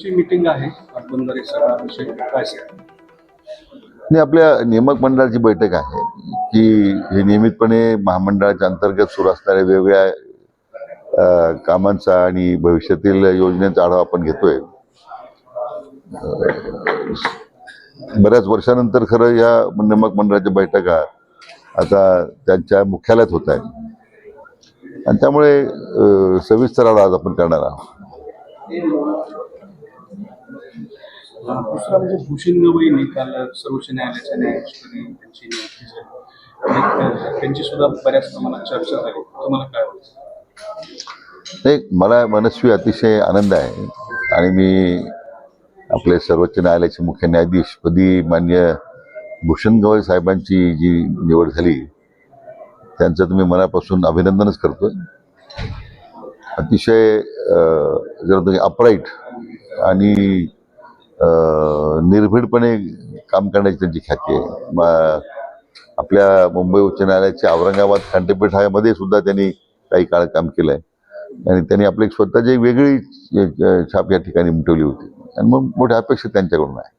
ची मीटिंग आहे. पाटबंधारे आणि आपल्या नियामक मंडळाची बैठक आहे की हे नियमितपणे महामंडळाच्या अंतर्गत सुरू असणाऱ्या वेगवेगळ्या कामांचा आणि भविष्यातील योजनेचा आढावा आपण घेतोय. बऱ्याच वर्षानंतर खरं या नियामक मंडळाच्या बैठका आता त्यांच्या मुख्यालयात होत आहेत. आणि त्यामुळे सविस्तर आढावा आज आपण करणार आहोत. दुसरा म्हणजे भूषण गवई निकाल सर्वोच्च न्यायालयाच्या न्यायाधीशपदी त्यांची नियुक्ती झाली. त्यांची सुद्धा बऱ्याच प्रमाणात चर्चा झाली. तुम्हाला काय वाटतं? नाही मला मनस्वी अतिशय आनंद आहे. आणि मी आपले सर्वोच्च न्यायालयाचे मुख्य न्यायाधीशपदी मान्य भूषण गवई साहेबांची जी निवड झाली त्यांचं तुम्ही मनापासून अभिनंदनच करतोय. अतिशय जर तुम्ही अपराईट आणि निर्भीडपणे काम करण्याची त्यांची ख्याती आहे. म- आपल्या मुंबई उच्च न्यायालयाच्या औरंगाबाद खंडपीठामध्ये सुद्धा त्यांनी काही काळ काम केलं आहे आणि त्यांनी आपली एक स्वतःची वेगळी छाप या ठिकाणी उमटवली होती. आणि मग मोठ्या अपेक्षा त्यांच्याकडून आहे.